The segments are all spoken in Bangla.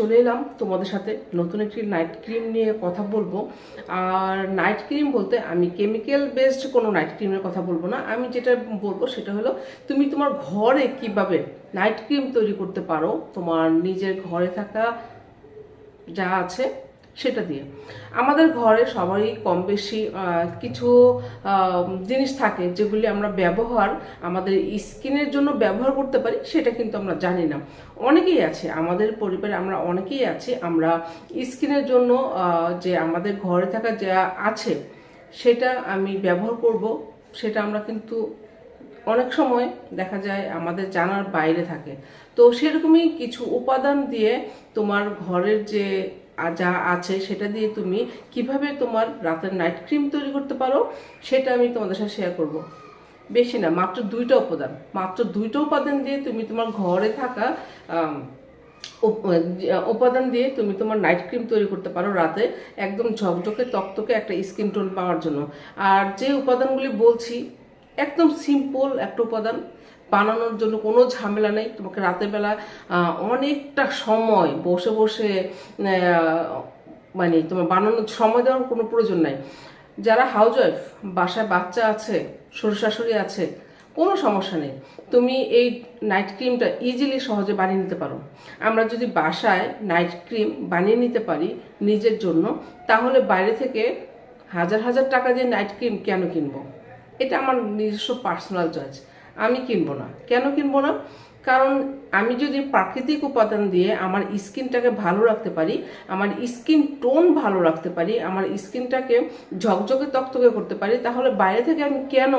চলে এলাম তোমাদের সাথে নতুন একটি নাইট ক্রিম নিয়ে কথা বলব। আর নাইট ক্রিম বলতে আমি কেমিক্যাল বেসড কোনো নাইট ক্রিমের কথা বলব না। আমি যেটা বলব সেটা হলো, তুমি তোমার ঘরে কীভাবে নাইট ক্রিম তৈরি করতে পারো, তোমার নিজের ঘরে থাকা যা আছে সেটা দিয়ে। আমাদের ঘরে সবারই কম বেশি কিছু জিনিস থাকে যেগুলি আমরা ব্যবহার, আমাদের স্কিনের জন্য ব্যবহার করতে পারি, সেটা কিন্তু আমরা জানি না। অনেকেই আছে, আমাদের পরিবারে আমরা অনেকেই আছি, আমরা স্কিনের জন্য যে আমাদের ঘরে থাকা যা আছে, সেটা আমি ব্যবহার করব, সেটা আমরা কিন্তু অনেক সময় দেখা যায় আমাদের জানার বাইরে থাকে। তো সেরকমই কিছু উপাদান দিয়ে তোমার ঘরের যে যা আছে সেটা দিয়ে তুমি কীভাবে তোমার রাতের নাইট ক্রিম তৈরি করতে পারো, সেটা আমি তোমাদের সাথে শেয়ার করব। বেশি না, মাত্র দুইটা উপাদান, মাত্র দুইটা উপাদান দিয়ে তুমি তোমার ঘরে থাকা উপাদান দিয়ে তুমি তোমার নাইট ক্রিম তৈরি করতে পারো রাতে একদম ঝকঝকে, তকতকে একটা স্কিন টোন পাওয়ার জন্য। আর যে উপাদানগুলি বলছি, একদম সিম্পল একটা উপাদান বানানোর জন্য কোনো ঝামেলা নেই। তোমাকে রাতের বেলা অনেকটা সময় বসে বসে মানে তোমার বানানোর সময় দেওয়ার কোনো প্রয়োজন নাই। যারা হাউস ওয়াইফ বাসায় বাচ্চা আছে শ্বশুর শাশুড়ি আছে, কোনো সমস্যা নেই। তুমি এই নাইট ক্রিমটা ইজিলি সহজে বানিয়ে নিতে পারো। আমরা যদি বাসায় নাইট ক্রিম বানিয়ে নিতে পারি নিজের জন্য, তাহলে বাইরে থেকে হাজার হাজার টাকা দিয়ে নাইট ক্রিম কেন কিনবো? এটা আমার নিজস্ব পার্সোনাল চয়েস আমি কিনবো না। কেন কিনবো না? কারণ আমি যদি প্রাকৃতিক উপাদান দিয়ে আমার স্কিনটাকে ভালো রাখতে পারি, আমার স্কিন টোন ভালো রাখতে পারি, আমার স্কিনটাকে ঝকঝকে তকতকে করতে পারি, তাহলে বাইরে থেকে আমি কেন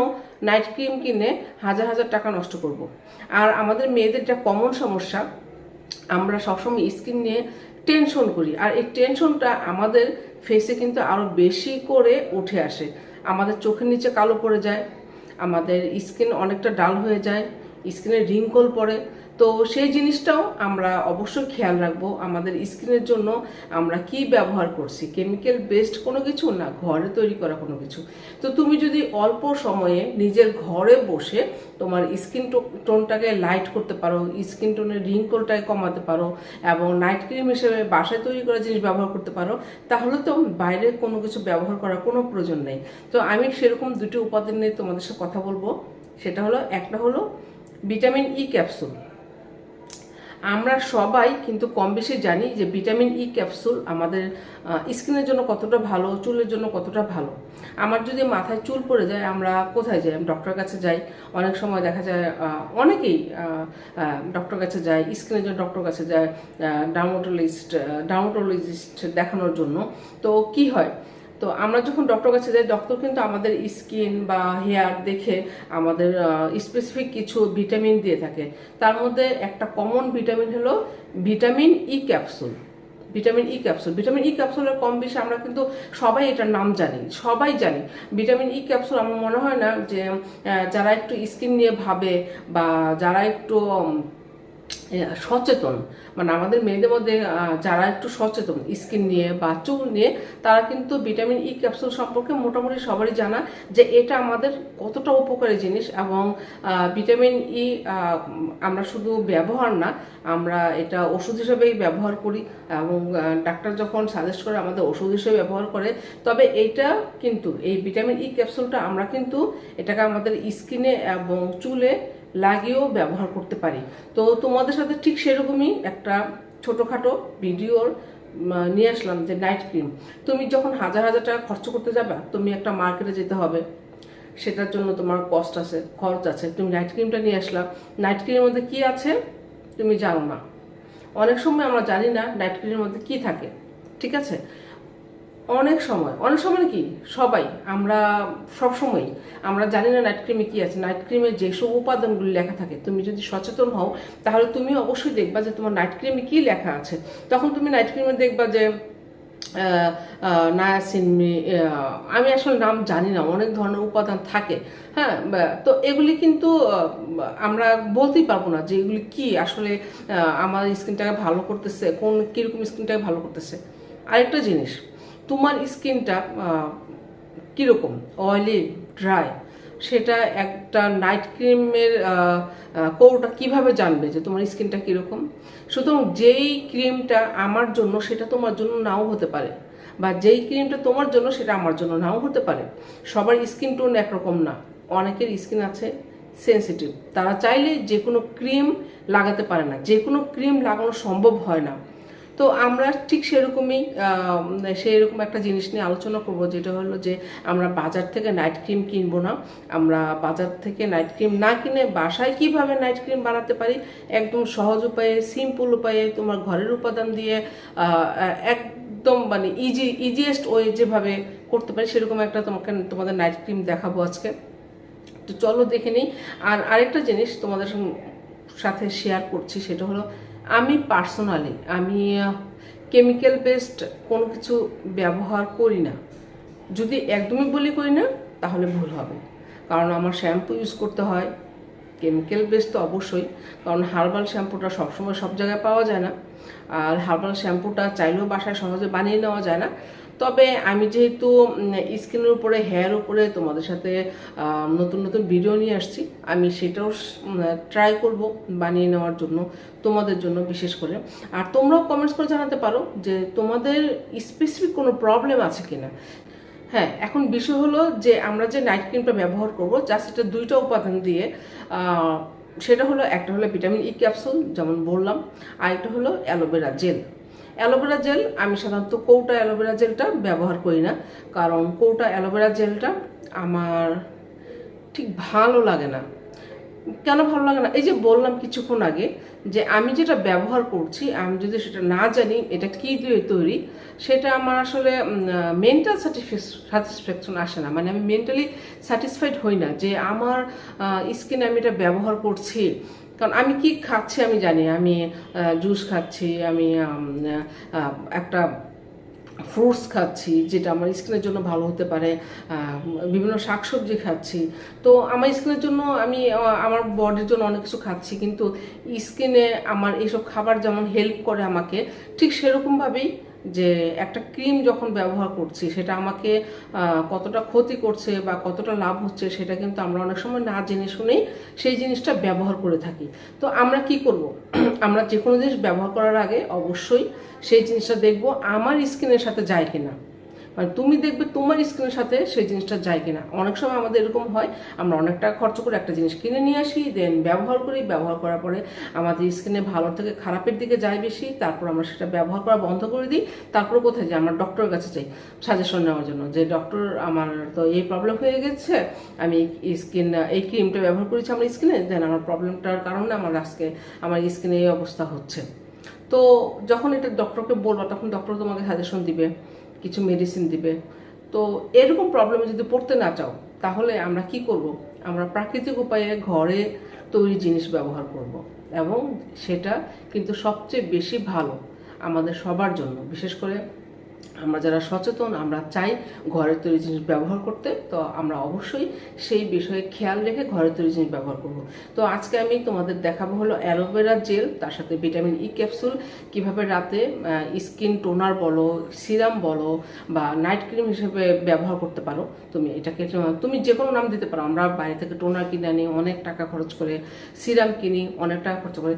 নাইট ক্রিম কিনে হাজার হাজার টাকা নষ্ট করব। আর আমাদের মেয়েদের একটা কমন সমস্যা, আমরা সবসময় স্কিন নিয়ে টেনশন করি। আর এই টেনশনটা আমাদের ফেসে কিন্তু আরও বেশি করে উঠে আসে। আমাদের চোখের নিচে কালো পড়ে যায় আমাদের স্কিন অনেকটা ডাল হয়ে যায় স্কিনে রিঙ্কল পড়ে তো সেই জিনিসটাও আমরা অবশ্যই খেয়াল রাখব আমাদের স্কিনের জন্য আমরা কি ব্যবহার করছি কেমিক্যাল বেসড কোনো কিছু না ঘরে তৈরি করা কোনো কিছু। তো তুমি যদি অল্প সময়ে নিজের ঘরে বসে তোমার স্কিন টোনটাকে লাইট করতে পারো, স্কিন টোনের রিঙ্কলটাকে কমাতে পারো এবং নাইট ক্রিম হিসেবে বাসায় তৈরি করা জিনিস ব্যবহার করতে পারো, তাহলে তো বাইরে কোনো কিছু ব্যবহার করার কোনো প্রয়োজন নেই। তো আমি সেরকম দুটি উপাদান নিয়ে তোমাদের সাথে কথা বলব, সেটা হলো, একটা হলো ভিটামিন ই ক্যাপসুল আমরা সবাই কিন্তু কম বেশি জানি যে ভিটামিন ই ক্যাপসুল আমাদের স্কিনের জন্য কতটা ভালো, চুলের জন্য কতটা ভালো। আমার যদি মাথায় চুল পড়ে যায়, আমরা কোথায় যাই? ডক্টরের কাছে যাই। অনেক সময় দেখা যায় অনেকেই ডক্টর কাছে যায় স্কিনের জন্য ডক্টর কাছে যায় ডার্মাটোলজিস্ট ডার্মাটোলজিস্ট দেখানোর জন্য। তো কি হয়? তো আমরা যখন ডক্টর কাছে যাই ডক্টর কিন্তু আমাদের স্কিন বা হেয়ার দেখে আমাদের স্পেসিফিক কিছু ভিটামিন দিয়ে থাকে। তার মধ্যে একটা কমন ভিটামিন হলো vitamin E capsule vitamin E capsule vitamin E ক্যাপসুলের কম বেশি আমরা কিন্তু সবাই এটার নাম জানি, সবাই জানি। ভিটামিন ই ক্যাপসুল আমার মনে হয় না যে যারা একটু স্কিন নিয়ে ভাবে বা যারা একটু সচেতন। মানে আমাদের মেয়েদের মধ্যে যারা একটু সচেতন স্কিন নিয়ে বা চুল নিয়ে, তারা কিন্তু ভিটামিন ই ক্যাপসুল সম্পর্কে মোটামুটি সবারই জানা যে এটা আমাদের কতটা উপকারী জিনিস এবং ভিটামিন ই আমরা শুধু ব্যবহার না, আমরা এটা ওষুধ হিসেবেই ব্যবহার করি এবং ডাক্তার যখন সাজেস্ট করে আমাদের ওষুধ হিসেবে ব্যবহার করে, তবে এটা কিন্তু, এই ভিটামিন ই ক্যাপসুলটা আমরা কিন্তু এটাকে আমাদের স্কিনে এবং চুলে লাগিয়েও ব্যবহার করতে পারি। তো তোমাদের সাথে ঠিক সেরকমই একটা ছোটোখাটো ভিডিওর নিয়ে আসলাম যে নাইট ক্রিম তুমি যখন হাজার হাজার টাকা খরচ করতে যাবে, তুমি একটা মার্কেটে যেতে হবে। সেটার জন্য তোমার কস্ট আছে, খরচ আছে। তুমি নাইট ক্রিমটা নিয়ে আসলাম নাইট ক্রিমের মধ্যে কি আছে? তুমি জানো না। অনেক সময় আমরা জানি না নাইট ক্রিমের মধ্যে কি থাকে। ঠিক আছে? অনেক সময় অনেক সময় কি? সবাই, আমরা সব সময় আমরা জানি না নাইট ক্রিমে কি আছে। নাইট ক্রিমে যেসব উপাদানগুলি লেখা থাকে, তুমি যদি সচেতন হও, তাহলে তুমি অবশ্যই দেখবা যে তোমার নাইট ক্রিমে কি লেখা আছে। তখন তুমি নাইট ক্রিমে দেখবা যে নায়াসিনমি আমি আসলে নাম জানি না, অনেক ধরনের উপাদান থাকে। হ্যাঁ তো এগুলি কিন্তু আমরা বলতেই পারব না যে এগুলি কি, আসলে আমার স্কিনটাকে ভালো করতেছে, কোন, কীরকম স্কিনটাকে ভালো করতেছে। আরেকটা জিনিস তোমার স্কিনটা কীরকম? অয়েলি ড্রাই সেটা একটা নাইট ক্রিমের কৌটা কীভাবে জানবে যে তোমার স্কিনটা কীরকম? সুতরাং যেই ক্রিমটা আমার জন্য সেটা তোমার জন্য নাও হতে পারে বা যেই ক্রিমটা তোমার জন্য সেটা আমার জন্য নাও হতে পারে। সবার স্কিন টোন একরকম না। অনেকের স্কিন আছে সেন্সিটিভ তারা চাইলে যে কোনো ক্রিম লাগাতে পারে না। যে কোনো ক্রিম লাগানো সম্ভব হয় না। তো আমরা ঠিক সেরকমই সেরকম একটা জিনিস নিয়ে আলোচনা করব, যেটা হলো যে আমরা বাজার থেকে নাইট ক্রিম কিনবো না। আমরা বাজার থেকে নাইট ক্রিম না কিনে বাসায় কীভাবে নাইট ক্রিম বানাতে পারি? একদম সহজ উপায়ে সিম্পল উপায়ে তোমার ঘরের উপাদান দিয়ে একদম মানে ইজি ইজিয়েস্ট ওয়ে যেভাবে করতে পারি, সেরকম একটা তোমাকে, তোমাদের নাইট ক্রিম দেখাবো আজকে। তো চলো দেখে নিই। আর আরেকটা জিনিস তোমাদের সাথে শেয়ার করছি, সেটা হলো আমি পার্সোনালি আমি কেমিক্যাল বেসড কোনো কিছু ব্যবহার করি না। যদি একদমই বলি করি না, তাহলে ভুল হবে। কারণ আমার শ্যাম্পু ইউজ করতে হয়। কেমিক্যাল বেস তো অবশ্যই, কারণ হার্বাল শ্যাম্পুটা সবসময় সব জায়গায় পাওয়া যায় না। আর হার্বাল শ্যাম্পুটা চাইলেও বাসায় সহজে বানিয়ে নেওয়া যায় না। তবে আমি যেহেতু স্কিনের উপরে হেয়ার উপরে তোমাদের সাথে নতুন নতুন ভিডিও নিয়ে আসছি, আমি সেটাও ট্রাই করব বানিয়ে নেওয়ার জন্য, তোমাদের জন্য বিশেষ করে। আর তোমরাও কমেন্টস করে জানাতে পারো যে তোমাদের স্পেসিফিক কোনো প্রবলেম আছে কিনা। হ্যাঁ এখন বিষয় হলো যে আমরা যে নাইট ক্রিমটা ব্যবহার করব জাস্ট এটা দুইটা উপাদান দিয়ে সেটা হলো, একটা হলো ভিটামিন ই ক্যাপসুল যেমন বললাম, আর একটা হলো অ্যালোভেরা জেল অ্যালোভেরা জেল, আমি সাধারণত কৌটা অ্যালোভেরা জেলটা ব্যবহার করি না, কারণ কৌটা অ্যালোভেরা জেলটা আমার ঠিক ভালো লাগে না। কেন ভালো লাগে না? এই যে বললাম কিছুক্ষণ আগে যে আমি যেটা ব্যবহার করছি, আমি যদি সেটা না জানি, এটা কি দিয়ে তৈরি, সেটা আমার আসলে মেন্টাল স্যাটিসফ্যাকশন আসে না। মানে আমি মেন্টালি স্যাটিসফাইড হই না যে আমার স্কিনে আমি এটা ব্যবহার করছি। কারণ আমি কি খাচ্ছি আমি জানি, আমি জুস খাচ্ছি, আমি একটা ফ্রুটস খাচ্ছি, যেটা আমার স্কিনের জন্য ভালো হতে পারে বিভিন্ন শাকসবজি খাচ্ছি। তো আমার স্কিনের জন্য আমি আমার বডির জন্য অনেক কিছু খাচ্ছি, কিন্তু স্কিনে আমার এইসব খাবার যেমন হেল্প করে আমাকে, ঠিক সেরকমভাবেই যে একটা ক্রিম যখন ব্যবহার করছি, সেটা আমাকে কতটা ক্ষতি করছে বা কতটা লাভ হচ্ছে, সেটা কিন্তু আমরা অনেক সময় না জেনে শুনেই সেই জিনিসটা ব্যবহার করে থাকি। তো আমরা কি করব? আমরা যে কোনো জিনিস ব্যবহার করার আগে অবশ্যই সেই জিনিসটা দেখব, আমার স্কিনের সাথে যায় কিনা। মানে তুমি দেখবে তোমার স্কিনের সাথে সেই জিনিসটা যায় কিনা। অনেক সময় আমাদের এরকম হয়, আমরা অনেক টাকা খরচ করে একটা জিনিস কিনে নিয়ে আসি দেন ব্যবহার করি, ব্যবহার করার পরে আমাদের স্কিনে ভালো থেকে খারাপের দিকে যায় বেশি, তারপর আমরা সেটা ব্যবহার করা বন্ধ করে দিই, তারপর কোথায় যাই? আমরা ডক্টরের কাছে যাই সাজেশন নেওয়ার জন্য যে ডক্টর আমার তো এই প্রবলেম হয়ে গেছে, আমি স্কিন এই ক্রিমটা ব্যবহার করেছি আমার স্কিনে দেন আমার প্রবলেমটার কারণে আমার আজকে আমার স্কিনে এই অবস্থা হচ্ছে। তো যখন এটা ডক্টরকে বলব, তখন ডক্টর তোমাকে সাজেশন দিবে কিছু মেডিসিন দিবে। তো এরকম প্রবলেমে যদি পড়তে না চাও, তাহলে আমরা কি করব? আমরা প্রাকৃতিক উপায়ে ঘরে তৈরি জিনিস ব্যবহার করব এবং সেটা কিন্তু সবচেয়ে বেশি ভালো আমাদের সবার জন্য, বিশেষ করে আমরা যারা সচেতন, আমরা চাই ঘরের তৈরি জিনিস ব্যবহার করতে, তো আমরা অবশ্যই সেই বিষয়ে খেয়াল রেখে ঘরের তৈরি জিনিস ব্যবহার করব। তো আজকে আমি তোমাদের দেখাবো হলো অ্যালোভেরা জেল তার সাথে ভিটামিন ই ক্যাপসুল কীভাবে রাতে স্কিন টোনার বলো সিরাম বলো, বা নাইট ক্রিম হিসেবে ব্যবহার করতে পারো। তুমি এটাকে, তুমি যে কোনো নাম দিতে পারো। আমরা বাইরে থেকে টোনার কিনে আনি, অনেক টাকা খরচ করে সিরাম কিনি, অনেক টাকা খরচ করে।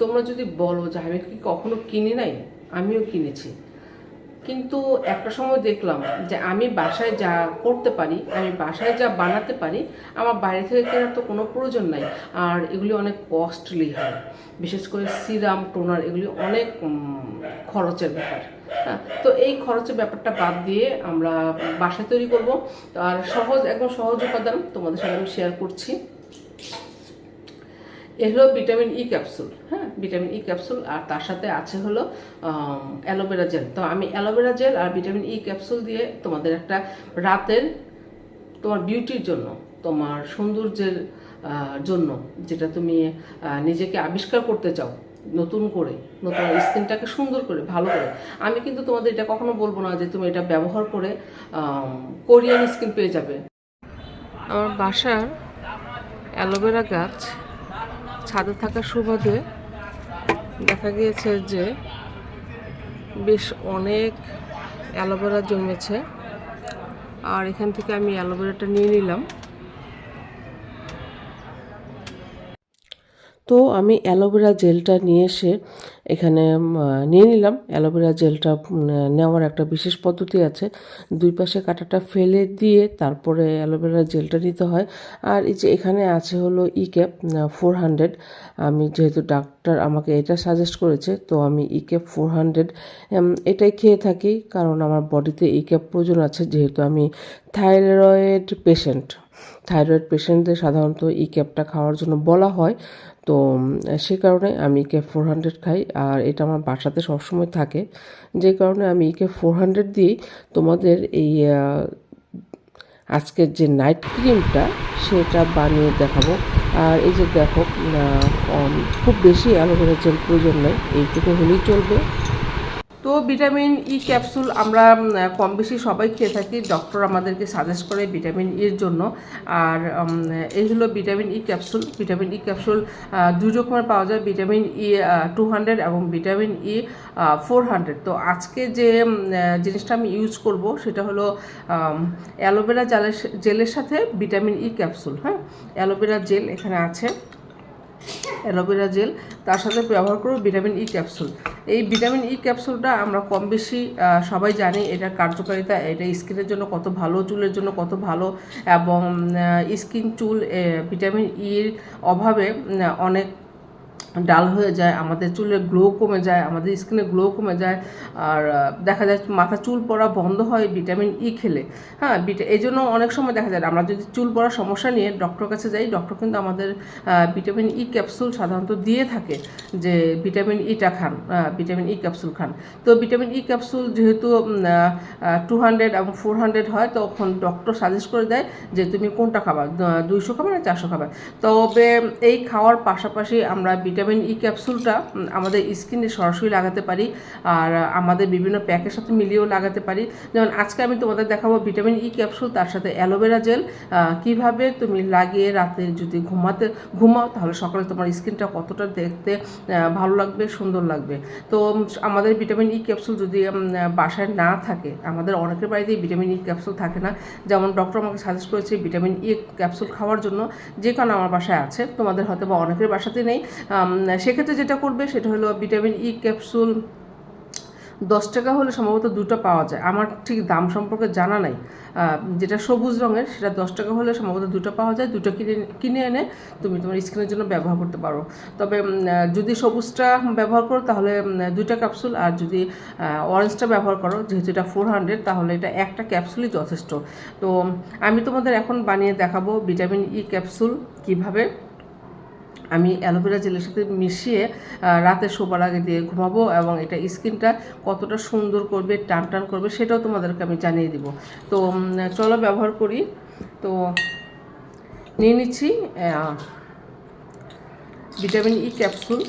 তোমরা যদি বলো যে আমি কি কখনো কিনি নাই, আমিও কিনেছি। কিন্তু একটা সময় দেখলাম যে আমি বাসায় যা করতে পারি, আমি বাসায় যা বানাতে পারি, আমার বাইরে থেকে কেনার তো কোনো প্রয়োজন নাই। আর এগুলি অনেক কস্টলি হয়। বিশেষ করে সিরাম, টোনার এগুলি অনেক খরচের ব্যাপার। হ্যাঁ তো এই খরচের ব্যাপারটা বাদ দিয়ে আমরা বাসায় তৈরি করব। আর সহজ, একদম সহজ উপাদান তোমাদের সাথে আমি শেয়ার করছি। এ হলো ভিটামিন ই ক্যাপসুল হ্যাঁ? ভিটামিন ই ক্যাপসুল আর তার সাথে আছে হলো অ্যালোভেরা জেল। তো আমি অ্যালোভেরা জেল আর ভিটামিন ই ক্যাপসুল দিয়ে তোমাদের একটা রাতের তোমার বিউটির জন্য, তোমার সৌন্দর্যের জন্য যেটা তুমি নিজেকে আবিষ্কার করতে চাও, নতুন করে, নতুন স্কিনটাকে সুন্দর করে, ভালো করে। আমি কিন্তু তোমাদের এটা কখনো বলব না যে তুমি এটা ব্যবহার করে কোরিয়ান স্কিন পেয়ে যাবে। আমার বাসার অ্যালোভেরা গাছ ছাদে থাকা সুবাদে দেখা গিয়েছে যে বেশ অনেক অ্যালোভেরা জমেছে আর এখান থেকে আমি অ্যালোভেরাটা নিয়ে নিলাম। তো আমি অ্যালোভেরা জেলটা নিয়ে এসে এখানে নিয়ে নিলাম। অ্যালোভেরা জেলটা নেওয়ার একটা বিশেষ পদ্ধতি আছে। দুই পাশে কাঁটাটা ফেলে দিয়ে তারপরে অ্যালোভেরা জেলটা নিতে হয়। আর এই যে এখানে আছে হলো ই ক্যাপ ফোর হান্ড্রেড আমি যেহেতু ডাক্তার আমাকে এটা সাজেস্ট করেছে, তো আমি ই ক্যাপ ফোর হান্ড্রেড এটাই খেয়ে থাকি। কারণ আমার বডিতে ই ক্যাপ প্রয়োজন আছে, যেহেতু আমি থাইরয়েড পেশেন্ট থাইরয়েড পেশেন্টদের সাধারণত ই ক্যাপটা খাওয়ার জন্য বলা হয়। তো সে কারণে আমি কে ফোর হান্ড্রেড খাই। আর এটা আমার বাসাতে সবসময় থাকে। যে কারণে আমি ইকে ফোর হান্ড্রেড দিয়েই তোমাদের এই আজকের যে নাইট ক্রিমটা সেটা বানিয়ে দেখাবো। আর এই যে দেখো খুব বেশি অ্যালোভেরা জেল প্রয়োজন নেই। এইটুকু হলেই চলবে। তো ভিটামিন ই ক্যাপসুল আমরা কম বেশি সবাই খেয়ে থাকি। ডক্টর আমাদেরকে সাজেস্ট করে ভিটামিন ইর জন্য। আর এই হলো vitamin E capsule. Vitamin E capsule দুই রকমের পাওয়া যায়। ভিটামিন ই টু হান্ড্রেড এবং ভিটামিন ই ফোর হান্ড্রেড তো আজকে যে জিনিসটা আমি ইউজ করব, সেটা হলো অ্যালোভেরা জেলের জেলের সাথে ভিটামিন ই ক্যাপসুল হ্যাঁ? অ্যালোভেরা জেল এখানে আছে। অ্যালোভেরা জেল, তার সাথে ব্যবহার করব ভিটামিন ই ক্যাপসুল এই ভিটামিন ই ক্যাপসুলটা আমরা কম বেশি সবাই জানি এটা কার্যকারিতা, এটা স্কিনের জন্য কত ভালো, চুলের জন্য কত ভালো, এবং স্কিন চুল ভিটামিন ইর অভাবে অনেক ডাল হয়ে যায় আমাদের চুলের গ্লো কমে যায় আমাদের স্কিনে গ্লো কমে যায় আর দেখা যায় মাথা চুল পড়া বন্ধ হয় ভিটামিন ই খেলে। হ্যাঁ এই জন্য অনেক সময় দেখা যায় আমরা যদি চুল পড়ার সমস্যা নিয়ে ডক্টর কাছে যাই ডক্টর কিন্তু আমাদের ভিটামিন ই ক্যাপসুল সাধারণত দিয়ে থাকে যে ভিটামিন ইটা খান আহ, ভিটামিন ই ক্যাপসুল খান। তো ভিটামিন ই ক্যাপসুল যেহেতু টু হান্ড্রেড এবং ফোর হান্ড্রেড হয় তখন ডক্টর সাজেস্ট করে দেয় যে তুমি কোনটা খাবার দুইশো খাবা না চারশো খাবা? তবে এই খাওয়ার পাশাপাশি আমরা ভিটামিন ই ক্যাপসুলটা আমাদের স্কিনে সরাসরি লাগাতে পারি, আর আমাদের বিভিন্ন প্যাকের সাথে মিলিয়েও লাগাতে পারি। যেমন আজকে আমি তোমাদের দেখাবো ভিটামিন ই ক্যাপসুল তার সাথে অ্যালোভেরা জেল কীভাবে তুমি লাগিয়ে রাতে যদি ঘুমাতে, ঘুমাও, তাহলে সকালে তোমার স্কিনটা কতটা দেখতে ভালো লাগবে, সুন্দর লাগবে। তো আমাদের ভিটামিন ই ক্যাপসুল যদি বাসায় না থাকে, আমাদের অনেকের বাড়িতেই ভিটামিন ই ক্যাপসুল থাকে না। যেমন ডক্টর আমাকে সাজেস্ট করেছে ভিটামিন ই ক্যাপসুল খাওয়ার জন্য যে কারণে আমার বাসায় আছে, তোমাদের হয়তো বা অনেকের বাসাতে নেই সেক্ষেত্রে যেটা করবে সেটা হলো ভিটামিন ই ক্যাপসুল দশ টাকা হলে সম্ভবত দুটো পাওয়া যায়। আমার ঠিক দাম সম্পর্কে জানা নাই। যেটা সবুজ রঙের সেটা দশ টাকা হলে সম্ভবত দুটো পাওয়া যায়। দুটো কিনে কিনে এনে তুমি তোমার স্কিনের জন্য ব্যবহার করতে পারো। তবে যদি সবুজটা ব্যবহার করো তাহলে দুইটা ক্যাপসুল আর যদি অরেঞ্জটা ব্যবহার করো, যেহেতু এটা ফোর হান্ড্রেড তাহলে এটা একটা ক্যাপসুলই যথেষ্ট। তো, আমি তোমাদের এখন বানিয়ে দেখাবো ভিটামিন ই ক্যাপসুল কীভাবে আমি অ্যালোভেরা জেলের সাথে মিশিয়ে রাতে শোবার আগে দিয়ে ঘুমাবো এবং এটা স্কিনটা কতটা সুন্দর করবে টান টান করবে সেটাও তোমাদেরকে আমি জানিয়ে দিব। তো চলো ব্যবহার করি। তো, নিয়ে নিচ্ছি ভিটামিন ই ক্যাপসুল।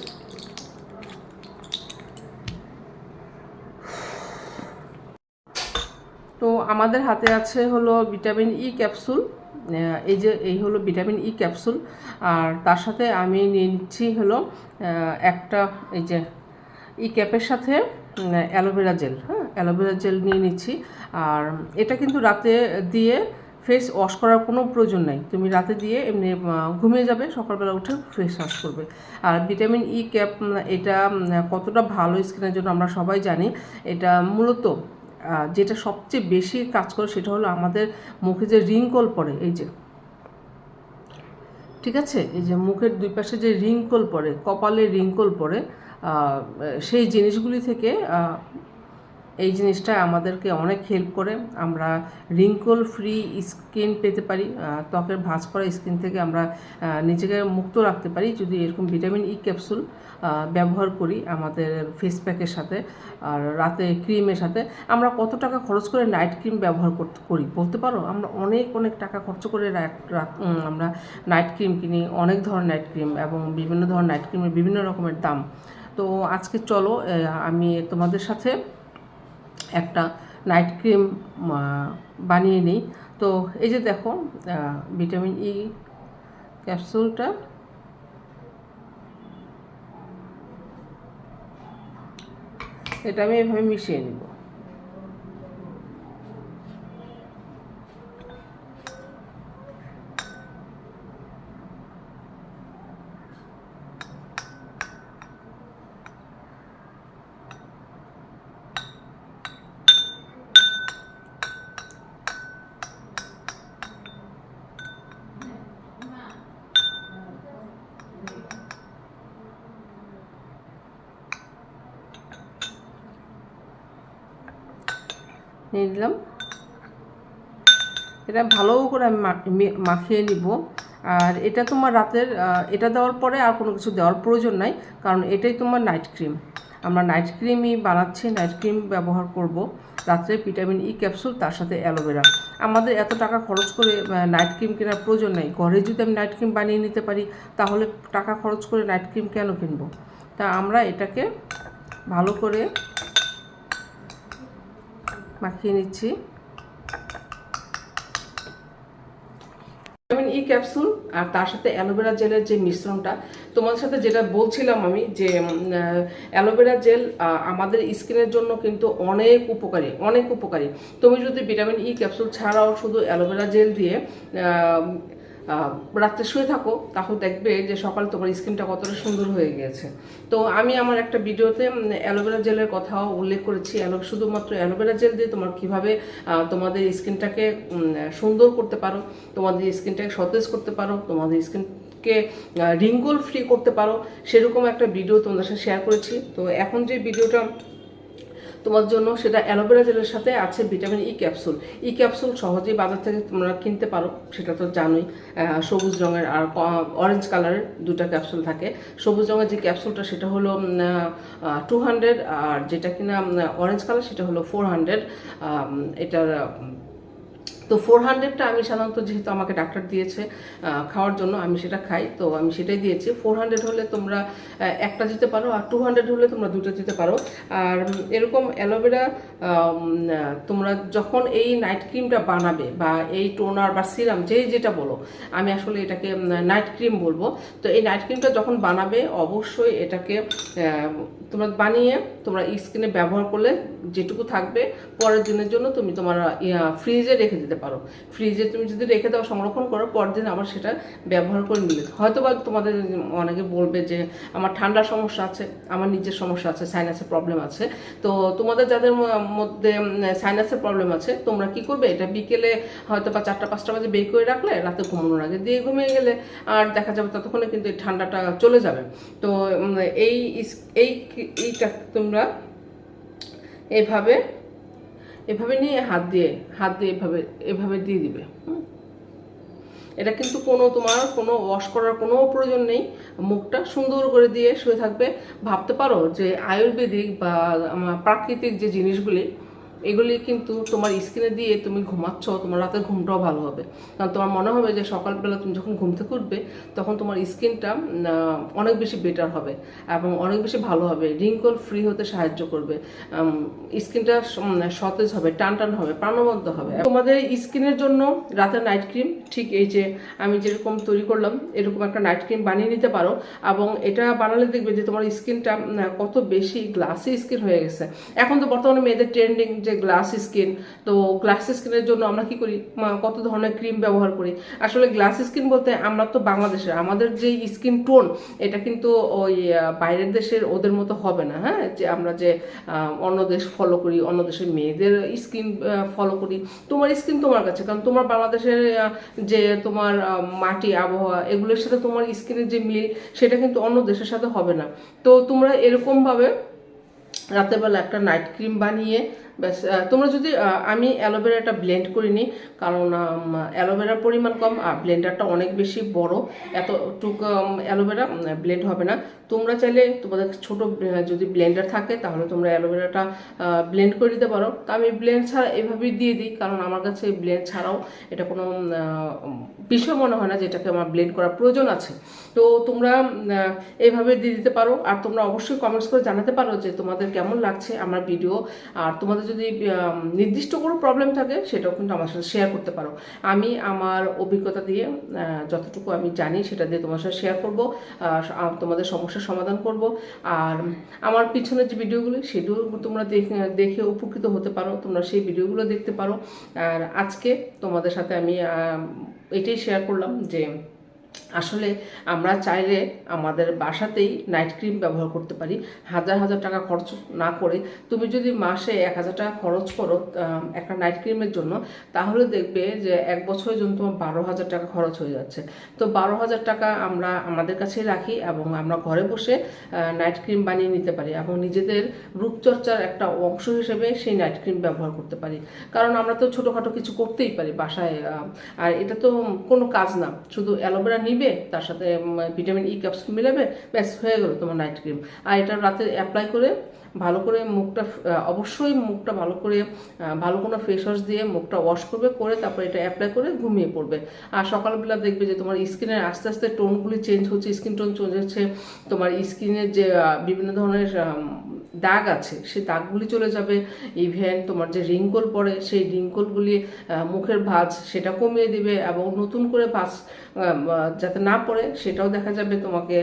তো, আমাদের হাতে আছে হলো ভিটামিন ই ক্যাপসুল। এই যে, এই হলো ভিটামিন ই ক্যাপসুল আর তার সাথে আমি নিয়ে নিচ্ছি হলো একটা এই যে ই ক্যাপের সাথে অ্যালোভেরা জেল হ্যাঁ অ্যালোভেরা জেল নিয়ে নিচ্ছি। আর এটা কিন্তু রাতে দিয়ে ফেস ওয়াশ করার কোনো প্রয়োজন নাই। তুমি রাতে দিয়ে এমনি ঘুমিয়ে যাবে, সকালবেলা উঠে ফেস ওয়াশ করবে। আর ভিটামিন ই ক্যাপ এটা কতটা ভালো স্কিনের জন্য আমরা সবাই জানি। এটা মূলত যেটা সবচেয়ে বেশি কাজ করে সেটা হলো আমাদের মুখে যে রিঙ্কল পড়ে, এই যে। ঠিক আছে? এই যে মুখের দুই পাশে যে রিঙ্কল পড়ে, কপালে রিঙ্কল পড়ে সেই জিনিসগুলি থেকে এই জিনিসটা আমাদেরকে অনেক হেল্প করে। আমরা রিঙ্কল ফ্রি স্কিন পেতে পারি ত্বকের ভাঁজ পড়া স্কিন থেকে আমরা নিজেকে মুক্ত রাখতে পারি। যদি এরকম ভিটামিন ই ক্যাপসুল ব্যবহার করি আমাদের ফেস প্যাকের সাথে আর রাতে ক্রিমের সাথে, আমরা কত টাকা খরচ করে নাইট ক্রিম ব্যবহার করতে করি? বলতে পারো? আমরা অনেক অনেক টাকা খরচ করে আমরা নাইট ক্রিম কিনি, অনেক ধরনের নাইট ক্রিম এবং বিভিন্ন ধরনের নাইট ক্রিমের বিভিন্ন রকমের দাম। তো আজকে চলো আমি তোমাদের সাথে একটা নাইট ক্রিম বানিয়ে নিই। তো এই যে দেখো ভিটামিন ই ক্যাপসুলটা এটা আমি এভাবে মিশিয়ে নিব। এটা ভালো করে আমি মাখিয়ে নিব। আর এটা তোমার রাতের এটা দেওয়ার পরে আর কোনো কিছু দেওয়ার প্রয়োজন নাই, কারণ এটাই তোমার নাইট ক্রিম আমরা নাইট ক্রিমই বানাচ্ছি নাইট ক্রিম ব্যবহার করব। রাত্রে ভিটামিন ই ক্যাপসুল তার সাথে অ্যালোভেরা আমাদের এত টাকা খরচ করে নাইট ক্রিম কেনার প্রয়োজন নাই। ঘরে যদি আমি নাইট ক্রিম বানিয়ে নিতে পারি, তাহলে টাকা খরচ করে নাইট ক্রিম কেন কিনবো? তা আমরা এটাকে ভালো করে মাখিয়ে নিচ্ছি। ভিটামিন ই ক্যাপসুল আর তার সাথে অ্যালোভেরা জেলের যে মিশ্রণটা, তোমাদের সাথে যেটা বলছিলাম আমি যে অ্যালোভেরা জেল আমাদের স্কিনের জন্য কিন্তু অনেক উপকারী অনেক উপকারী। তুমি যদি ভিটামিন ই ক্যাপসুল ছাড়াও শুধু অ্যালোভেরা জেল দিয়ে রাত্রে শুয়ে থাকো, তাহলে দেখবে যে সকাল তোমার স্কিনটা কতটা সুন্দর হয়ে গিয়েছে। তো আমি আমার একটা ভিডিওতে অ্যালোভেরা জেলের কথাও উল্লেখ করেছি। অ্যালো শুধুমাত্র অ্যালোভেরা জেল দিয়ে তোমার কীভাবে তোমাদের স্কিনটাকে সুন্দর করতে পারো, তোমাদের স্কিনটাকে সতেজ করতে পারো, তোমাদের স্কিনকে রিঙ্গল ফ্রি করতে পারো, সেরকম একটা ভিডিও তোমাদের সাথে শেয়ার করেছি। তো এখন যে ভিডিওটা তোমার জন্য সেটা অ্যালোভেরা জেলের সাথে আছে vitamin E capsule. E capsule সহজেই বাজার থেকে তোমরা কিনতে পারো, সেটা তো জানোই। সবুজ রঙের আর অরেঞ্জ কালারের দুটা ক্যাপসুল থাকে। সবুজ রঙের যে ক্যাপসুলটা, সেটা হলো টু হান্ড্রেড আর যেটা কিনা অরেঞ্জ কালার সেটা হলো ফোর হান্ড্রেড এটার তো ফোর হান্ড্রেডটা আমি সাধারণত যেহেতু আমাকে ডাক্তার দিয়েছে খাওয়ার জন্য আমি সেটা খাই। তো আমি সেটাই দিয়েছি। ফোর হান্ড্রেড হলে তোমরা একটা দিতে পারো আর টু হান্ড্রেড হলে তোমরা দুটো দিতে পারো। আর এরকম অ্যালোভেরা তোমরা যখন এই নাইট ক্রিমটা বানাবে বা এই টোনার বা সিরাম যে যেটা বলো, আমি আসলে এটাকে নাইট ক্রিম বলব। তো এই নাইট ক্রিমটা যখন বানাবে, অবশ্যই এটাকে তোমরা বানিয়ে তোমরা স্কিনে ব্যবহার করলে যেটুকু থাকবে, পরের দিনের জন্য তুমি তোমার ফ্রিজে রেখে দিতে পারো। ফ্রিজে তুমি যদি রেখে দাও সংরক্ষণ করো পরের দিন আবার সেটা ব্যবহার করে নিলে। হয়তো বা তোমাদের অনেকে বলবে যে, আমার ঠান্ডার সমস্যা আছে, আমার নিজের সমস্যা আছে সাইনাসের প্রবলেম আছে। তো তোমাদের যাদের মধ্যে সাইনাসের প্রবলেম আছে, তোমরা কি করবে? এটা বিকেলে হয়তো বা চারটা, পাঁচটা বাজে বের করে রাখলে রাতে ঘুমানোর আগে দিয়ে ঘুমিয়ে গেলে আর দেখা যাবে ততক্ষণে কিন্তু এই ঠান্ডাটা চলে যাবে। তো এই, এইটা তোমরা এভাবে এভাবে নিয়ে হাত দিয়ে হাত দিয়ে এভাবে এভাবে দিয়ে দিবে? এটা কিন্তু কোনো তোমার কোনো ওয়াশ করার কোনো প্রয়োজন নেই মুখটা সুন্দর করে দিয়ে শুয়ে থাকবে ভাবতে পারো যে আয়ুর্বেদিক বা প্রাকৃতিক যে জিনিসগুলি এগুলি কিন্তু তোমার স্কিনে দিয়ে তুমি ঘুমাচ্ছ, তোমার রাতের ঘুমটাও ভালো হবে। কারণ তোমার মনে হবে যে সকালবেলা তুমি যখন ঘুম থেকে উঠবে, তখন তোমার স্কিনটা অনেক বেশি বেটার হবে এবং অনেক বেশি ভালো হবে। রিঙ্কল ফ্রি হতে সাহায্য করবে। স্কিনটা সতেজ হবে টান টান হবে, প্রাণবন্ত হবে। তোমাদের স্কিনের জন্য রাতের নাইট ক্রিম ঠিক এই যে আমি যেরকম তৈরি করলাম, এরকম একটা নাইট ক্রিম বানিয়ে নিতে পারো এবং এটা বানালে দেখবে যে তোমার স্কিনটা কত বেশি গ্লাসি স্কিন হয়ে গেছে। এখন তো বর্তমানে মেয়েদের ট্রেন্ডিং যে গ্লাস স্কিন তো গ্লাস স্কিনের জন্য আমরা কি করি? কত ধরনের ক্রিম ব্যবহার করি? আসলে গ্লাস স্কিন বলতে আমরা তো বাংলাদেশের, আমাদের যে স্কিন টোন এটা কিন্তু ওই বাইরের দেশের ওদের মতো হবে না হ্যাঁ? যে আমরা যে অন্য দেশ ফলো করি, অন্য দেশের মেয়েদের স্কিন ফলো করি। তোমার স্কিন তোমার কাছে, কারণ তোমার বাংলাদেশের যে তোমার মাটি, আবহাওয়া, এগুলোর সাথে তোমার স্কিনের যে মিল, সেটা কিন্তু অন্য দেশের সাথে হবে না। তো তোমরা এরকমভাবে রাতেরবেলা একটা নাইট ক্রিম বানিয়ে ব্যাস তোমরা যদি আমি অ্যালোভেরাটা ব্লেন্ড করিনি, কারণ অ্যালোভেরার পরিমাণ কম, আর ব্লেন্ডারটা অনেক বেশি বড়, এতটুকু অ্যালোভেরা ব্লেন্ড হবে না। তোমরা চাইলে তোমাদের ছোট যদি ব্লেন্ডার থাকে, তাহলে তোমরা অ্যালোভেরাটা ব্লেন্ড করে দিতে পারো। তো আমি ব্লেন্ড ছাড়া এভাবেই দিয়ে দিই, কারণ আমার কাছে ব্লেন্ড ছাড়াও এটা কোনো বিষয় মনে হয় না যেটাকে আমার ব্লেন্ড করার প্রয়োজন আছে। তো তোমরা এইভাবে দিয়ে দিতে পারো, আর তোমরা অবশ্যই কমেন্টস করে জানাতে পারো যে তোমাদের কেমন লাগছে আমার ভিডিও আর তোমাদের যদি নির্দিষ্ট কোনো প্রবলেম থাকে, সেটাও কিন্তু আমার সাথে শেয়ার করতে পারো। আমি আমার অভিজ্ঞতা দিয়ে যতটুকু আমি জানি, সেটা দিয়ে তোমার সাথে শেয়ার করব তোমাদের সমস্যার সমাধান করব। আর আমার পিছনের যে ভিডিওগুলো সেগুলো তোমরা দেখে দেখে উপকৃত হতে পারো, তোমরা সেই ভিডিওগুলো দেখতে পারো। আর আজকে তোমাদের সাথে আমি এটাই শেয়ার করলাম যে আসলে আমরা চাইলে আমাদের বাসাতেই নাইট ক্রিম ব্যবহার করতে পারি। হাজার হাজার টাকা খরচ না করে। তুমি যদি মাসে এক হাজার টাকা খরচ করো একটা নাইট ক্রিমের জন্য, তাহলে দেখবে যে এক বছরের জন্য তোমার বারো হাজার টাকা খরচ হয়ে যাচ্ছে। তো বারো হাজার টাকা আমরা আমাদের কাছেই রাখি এবং আমরা ঘরে বসে নাইট ক্রিম বানিয়ে নিতে পারি এবং নিজেদের রূপচর্চার একটা অংশ হিসেবে সেই নাইট ক্রিম ব্যবহার করতে পারি। কারণ আমরা তো ছোটোখাটো কিছু করতেই পারি বাসায় আর এটা তো কোনো কাজ না। শুধু অ্যালোভেরা নিবে, তার সাথে ভিটামিন ই ক্যাপসুল মিলাবে, ব্যাস, হয়ে গেল তোমার নাইট ক্রিম আর এটা রাতে অ্যাপ্লাই করে ভালো করে মুখটা অবশ্যই মুখটা ভালো করে ভালো কোনো ফেস ওয়াশ দিয়ে মুখটা ওয়াশ করবে, করে তারপর এটা অ্যাপ্লাই করে ঘুমিয়ে পড়বে। আর সকালবেলা দেখবে যে তোমার স্কিনের আস্তে আস্তে টোনগুলি চেঞ্জ হচ্ছে স্কিন টোন চেঞ্জ হচ্ছে, তোমার স্কিনের যে বিভিন্ন ধরনের দাগ আছে, সেই দাগগুলি চলে যাবে। ইভেন তোমার যে রিঙ্কল পড়ে, সেই রিঙ্কলগুলি মুখের ভাঁজ সেটা কমিয়ে দিবে এবং নতুন করে ভাঁজ যাতে না পড়ে, সেটাও দেখা যাবে তোমাকে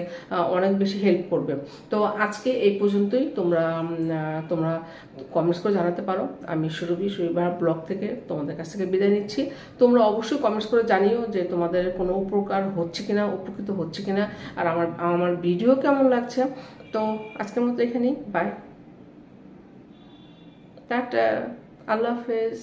অনেক বেশি হেল্প করবে। তো আজকে এই পর্যন্তই। তোমরা তোমরা কমেন্টস করে জানাতে পারো। আমি সুরভি সুরভিবার ব্লগ থেকে তোমাদের কাছ থেকে বিদায় নিচ্ছি। তোমরা অবশ্যই কমেন্টস করে জানিও যে তোমাদের কোনো উপকার হচ্ছে কিনা, উপকৃত হচ্ছে কিনা, আর আমার আমার ভিডিও কেমন লাগছে। তো আজকের মতো এখানেই। বাই টাটা আল্লাহ হাফেজ